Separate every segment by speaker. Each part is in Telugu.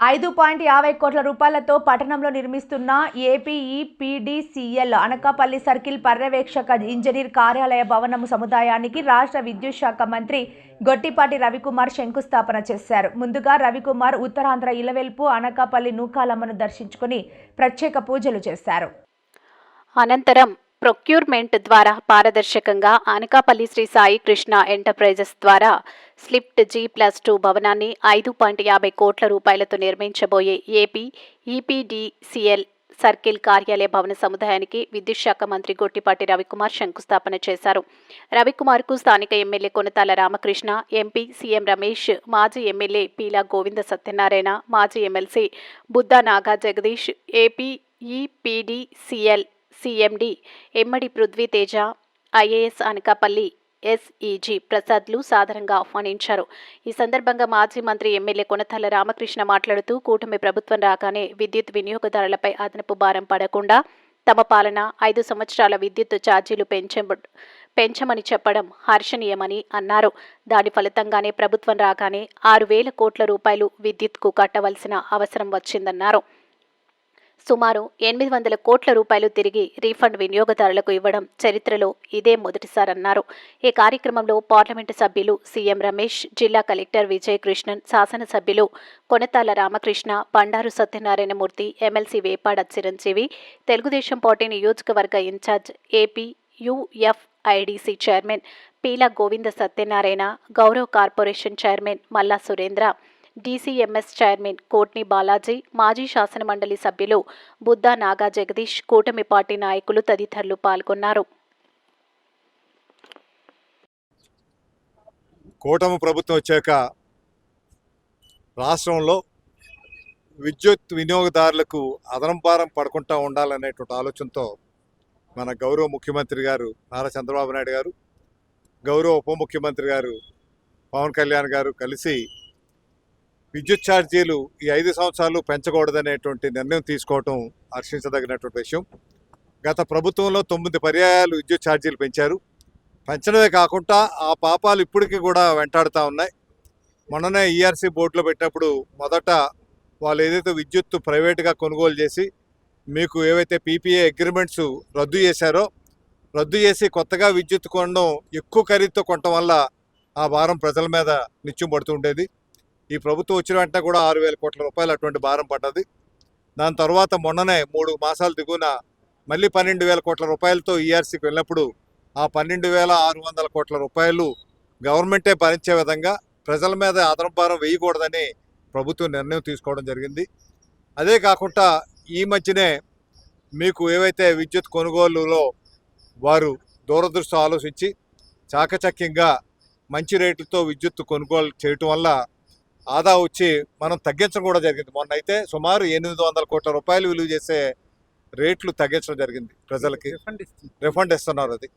Speaker 1: ఐదు పాయింట్ యాభై కోట్ల రూపాయలతో పట్టణంలో నిర్మిస్తున్న ఏపీఈపీడీసీఎల్ అనకాపల్లి సర్కిల్ పర్యవేక్షక ఇంజనీర్ కార్యాలయ భవనం సముదాయానికి రాష్ట్ర విద్యుత్ శాఖ మంత్రి గొట్టిపాటి రవికుమార్ శంకుస్థాపన చేశారు. ముందుగా రవికుమార్ ఉత్తరాంధ్ర ఇలవెల్పు అనకాపల్లి నూకాలమ్మను దర్శించుకుని ప్రత్యేక పూజలు చేశారు.
Speaker 2: అనంతరం ప్రొక్యూర్మెంట్ ద్వారా పారదర్శకంగా అనకాపల్లి శ్రీ సాయి కృష్ణ ఎంటర్ప్రైజెస్ ద్వారా స్లిప్ట్ జీ ప్లస్ టూ భవనాన్ని ఐదు పాయింట్ యాభై కోట్ల రూపాయలతో నిర్మించబోయే ఏపీ ఈపీడీసీఎల్ సర్కిల్ కార్యాలయ భవన సముదాయానికి విద్యుత్ శాఖ మంత్రి గొట్టిపాటి రవికుమార్ శంకుస్థాపన చేశారు. రవికుమార్కు స్థానిక MLA Konathala Ramakrishna MP CM Ramesh మాజీ ఎమ్మెల్యే పీలా గోవింద సత్యనారాయణ మాజీ MLC Buddha Naga Jagadish AP EPDCL CMD Immadi Prithvi Teja IAS Anakapalli SE G ప్రసాద్లు సాధారణంగా ఆహ్వానించారు. ఈ సందర్భంగా మాజీ మంత్రి ఎమ్మెల్యే కొనతల రామకృష్ణ మాట్లాడుతూ కూటమి ప్రభుత్వం రాగానే విద్యుత్ వినియోగదారులపై అదనపు భారం పడకుండా తమ పాలన ఐదు సంవత్సరాల విద్యుత్ ఛార్జీలు పెంచ పెంచమని చెప్పడం హర్షణీయమని అన్నారు. దాని ఫలితంగానే ప్రభుత్వం రాగానే ఆరు వేల కోట్ల రూపాయలు విద్యుత్కు కట్టవలసిన అవసరం వచ్చిందన్నారు. సుమారు ఎనిమిది వందల కోట్ల రూపాయలు తిరిగి రీఫండ్ వినియోగదారులకు ఇవ్వడం చరిత్రలో ఇదే మొదటిసారన్నారు. ఈ కార్యక్రమంలో పార్లమెంటు సభ్యులు సీఎం రమేష్ జిల్లా కలెక్టర్ విజయ్ కృష్ణన్ శాసనసభ్యులు కొనతాల రామకృష్ణ బండారు సత్యనారాయణమూర్తి ఎమ్మెల్సీ వేపాడ చిరంజీవి తెలుగుదేశం పార్టీ నియోజకవర్గ in-charge AP UFIDC chairman Peela Govinda Satyanarayana Gaurav corporation chairman Malla Surendra DCMS chairman Kotni Balaji మాజీ శాసనమండలి సభ్యులు బుద్దా నాగా జగదీష్ కూటమి పార్టీ నాయకులు తదితరులు పాల్గొన్నారు.
Speaker 3: కూటమి ప్రభుత్వం వచ్చాక రాష్ట్రంలో విద్యుత్ వినియోగదారులకు అదనం భారం పడకుండా ఉండాలనేటువంటి ఆలోచనతో మన గౌరవ ముఖ్యమంత్రి గారు నారా చంద్రబాబు నాయుడు గారు గౌరవ ఉప ముఖ్యమంత్రి గారు పవన్ కళ్యాణ్ గారు కలిసి విద్యుత్ ఛార్జీలు ఈ ఐదు సంవత్సరాలు పెంచకూడదనేటువంటి నిర్ణయం తీసుకోవటం హర్షించదగినటువంటి విషయం. గత ప్రభుత్వంలో తొమ్మిది పర్యాయాలు విద్యుత్ ఛార్జీలు పెంచారు. పెంచడమే కాకుండా ఆ పాపాలు ఇప్పటికీ కూడా వెంటాడుతూ ఉన్నాయి. మొన్ననే ఈఆర్సీ బోర్డులో పెట్టినప్పుడు మొదట వాళ్ళు ఏదైతే విద్యుత్ ప్రైవేట్గా కొనుగోలు చేసి మీకు ఏవైతే పీపీఏ అగ్రిమెంట్స్ రద్దు చేశారో రద్దు చేసి కొత్తగా విద్యుత్ కొనడం ఎక్కువ ఖరీదుతో కొనడం వల్ల ఆ భారం ప్రజల మీద నిత్యం పడుతుండేది ఈ ప్రభుత్వం వచ్చిన వెంటనే కూడా ఆరు వేల కోట్ల రూపాయలు అటువంటి భారం పడ్డది. దాని తర్వాత మొన్ననే మూడు మాసాలు దిగున మళ్ళీ పన్నెండు వేల కోట్ల రూపాయలతో ఈఆర్సీకి వెళ్ళినప్పుడు ఆ పన్నెండు వేల ఆరు వందల కోట్ల రూపాయలు గవర్నమెంటే భరించే విధంగా ప్రజల మీద అదనపు భారం వేయకూడదని ప్రభుత్వం నిర్ణయం తీసుకోవడం జరిగింది. అదే కాకుండా ఈ మధ్యనే మీకు ఏవైతే విద్యుత్ కొనుగోలులో వారు దూరదృష్టి ఆలోచించి చాకచక్యంగా మంచి రేట్లతో విద్యుత్ కొనుగోలు చేయటం వల్ల ఆదా వచ్చి మనం తగ్గించడం కూడా జరిగింది. మొన్న అయితే సుమారు ఎనిమిది వందల కోట్ల రూపాయలు విలువ చేసే రేట్లు తగ్గించడం జరిగింది ప్రజలకి. రిఫండ్ ఇస్తున్నారు అది.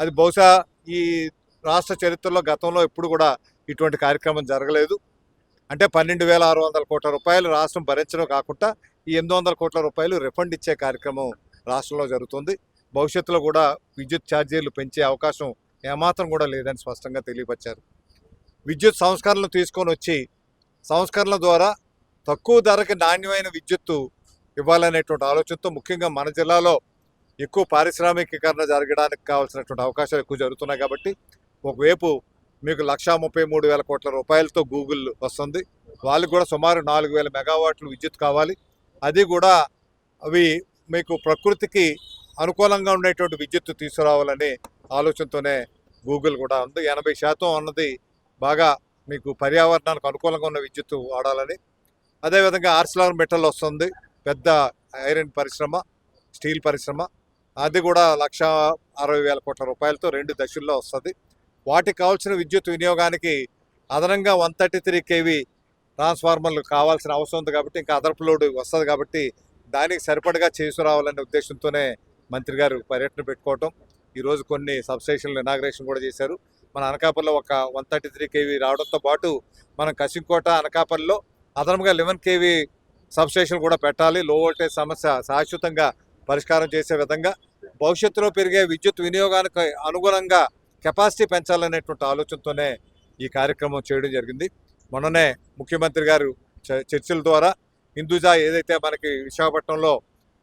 Speaker 3: అది బహుశా ఈ రాష్ట్ర చరిత్రలో గతంలో ఎప్పుడు కూడా ఇటువంటి కార్యక్రమం జరగలేదు. అంటే పన్నెండు వేల ఆరు వందల కోట్ల రూపాయలు రాష్ట్రం భరించడం కాకుండా ఈ ఎనిమిది వందల కోట్ల రూపాయలు రిఫండ్ ఇచ్చే కార్యక్రమం రాష్ట్రంలో జరుగుతుంది. భవిష్యత్తులో కూడా విద్యుత్ ఛార్జీలు పెంచే అవకాశం ఏమాత్రం కూడా లేదని స్పష్టంగా తెలియపరిచారు. విద్యుత్ సంస్కరణలు తీసుకొని వచ్చి సంస్కరణల ద్వారా తక్కువ ధరకి నాణ్యమైన విద్యుత్తు ఇవ్వాలనేటువంటి ఆలోచనతో ముఖ్యంగా మన జిల్లాలో ఎక్కువ పారిశ్రామికీకరణ జరగడానికి కావాల్సినటువంటి అవకాశాలు ఎక్కువ జరుగుతున్నాయి కాబట్టి ఒకవైపు మీకు లక్షా ముప్పై మూడు వేల కోట్ల రూపాయలతో గూగుల్ వస్తుంది. వాళ్ళకి కూడా సుమారు నాలుగు వేల మెగావాట్లు విద్యుత్ కావాలి. అది కూడా అవి మీకు ప్రకృతికి అనుకూలంగా ఉండేటువంటి విద్యుత్తు తీసుకురావాలనే ఆలోచనతోనే గూగుల్ కూడా ఉంది. ఎనభై శాతం అన్నది బాగా మీకు పర్యావరణానికి అనుకూలంగా ఉన్న విద్యుత్ వాడాలని. అదేవిధంగా ఆర్సిలార్ మెటల్ వస్తుంది. పెద్ద ఐరన్ పరిశ్రమ స్టీల్ పరిశ్రమ. అది కూడా లక్ష అరవై వేల కోట్ల రూపాయలతో రెండు దశల్లో వస్తుంది. వాటికి కావాల్సిన విద్యుత్ వినియోగానికి అదనంగా వన్ థర్టీ త్రీ కేవీ ట్రాన్స్ఫార్మర్లు కావాల్సిన అవసరం ఉంది కాబట్టి ఇంకా అదనపు లోడ్ వస్తుంది కాబట్టి దానికి సరిపడగా చేసుకురావాలనే ఉద్దేశంతోనే మంత్రి గారు పర్యటన పెట్టుకోవటం. ఈరోజు కొన్ని సబ్స్టేషన్లు ఇనాగ్రేషన్ కూడా చేశారు. మన అనకాపల్లిలో ఒక వన్ థర్టీ త్రీ కేవీ రావడంతో పాటు మనం కసింకోట అనకాపల్లిలో అదనంగా లెవెన్ కేవీ సబ్స్టేషన్ కూడా పెట్టాలి. లో వోల్టేజ్ సమస్య శాశ్వతంగా పరిష్కారం చేసే విధంగా భవిష్యత్తులో పెరిగే విద్యుత్ వినియోగానికి అనుగుణంగా కెపాసిటీ పెంచాలనేటువంటి ఆలోచనతోనే ఈ కార్యక్రమం చేయడం జరిగింది. మొన్ననే ముఖ్యమంత్రి గారు చర్చల ద్వారా హిందూజా ఏదైతే మనకి విశాఖపట్నంలో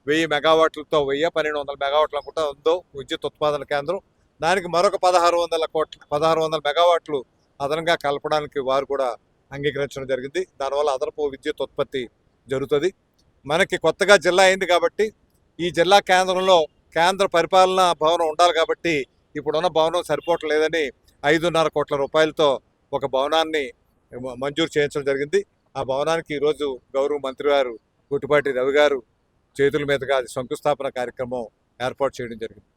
Speaker 3: వెయ్యి మెగావాట్లతో వెయ్యి పన్నెండు వందల మెగావాట్లు అనుకుంటా ఉందో విద్యుత్ ఉత్పాదన కేంద్రం దానికి మరొక పదహారు వందల కోట్ల పదహారు వందల మెగావాట్లు అదనంగా కలపడానికి వారు కూడా అంగీకరించడం జరిగింది. దానివల్ల అదనపు విద్యుత్ ఉత్పత్తి జరుగుతుంది. మనకి కొత్తగా జిల్లా అయింది కాబట్టి ఈ జిల్లా కేంద్రంలో కేంద్ర పరిపాలనా భవనం ఉండాలి కాబట్టి ఇప్పుడున్న భవనం సరిపోవట్లేదని ఐదున్నర కోట్ల రూపాయలతో ఒక భవనాన్ని మంజూరు చేయించడం జరిగింది. ఆ భవనానికి ఈరోజు గౌరవ మంత్రి గారు గుట్టుపాటి రవి గారు చేతుల మీదుగా అది శంకుస్థాపన కార్యక్రమం ఏర్పాటు చేయడం జరిగింది.